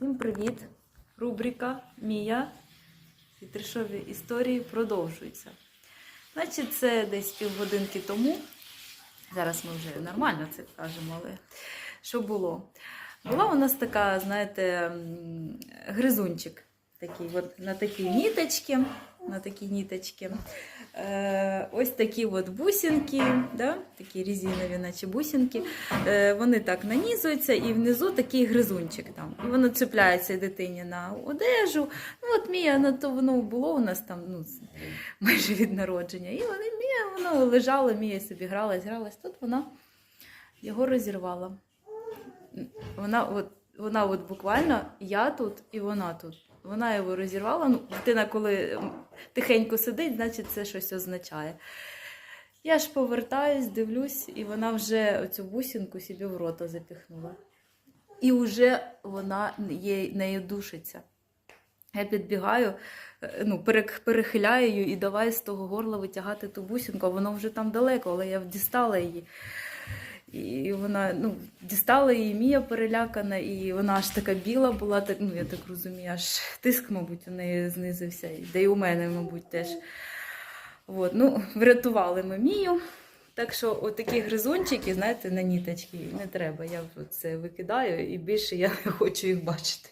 Всім привіт! Рубрика Мія і трешові історії продовжується. Значить, це десь півгодинки тому. Зараз ми вже нормально це кажемо, але що було? Була у нас така, знаєте, гризунчик. Такий, от, на такій ніточці, на такій ніточці. Е, ось такі от бусинки, да? такі резинові, наче бусинки. Е, вони так нанізуються, і внизу такий гризунчик там. І воно цепляється дитині на одежу. Ну, от Мія, ну, то воно було у нас там ну, майже від народження. І вони, Мія, воно лежало, Мія собі гралась, гралась. Тут вона його розірвала. Вона от, вона от буквально я тут і вона тут. Вона його розірвала. Ну, дитина, коли тихенько сидить, значить це щось означає. Я ж повертаюсь, дивлюсь, і вона вже оцю бусинку собі в рота запіхнула. І вже вона є, нею душиться. Я підбігаю, е, ну, перехиляю її і давай з того горла витягати ту бусинку, а воно вже там далеко, але я дістала її. І вона ну, дістала її Мія перелякана, і вона аж така біла була, так, ну я так розумію, аж тиск, мабуть, у неї знизився, де й у мене, мабуть, теж. От, ну, врятували ми Мію. Так що отакі гризунчики, знаєте, на ніточки не треба. Я це викидаю і більше я не хочу їх бачити.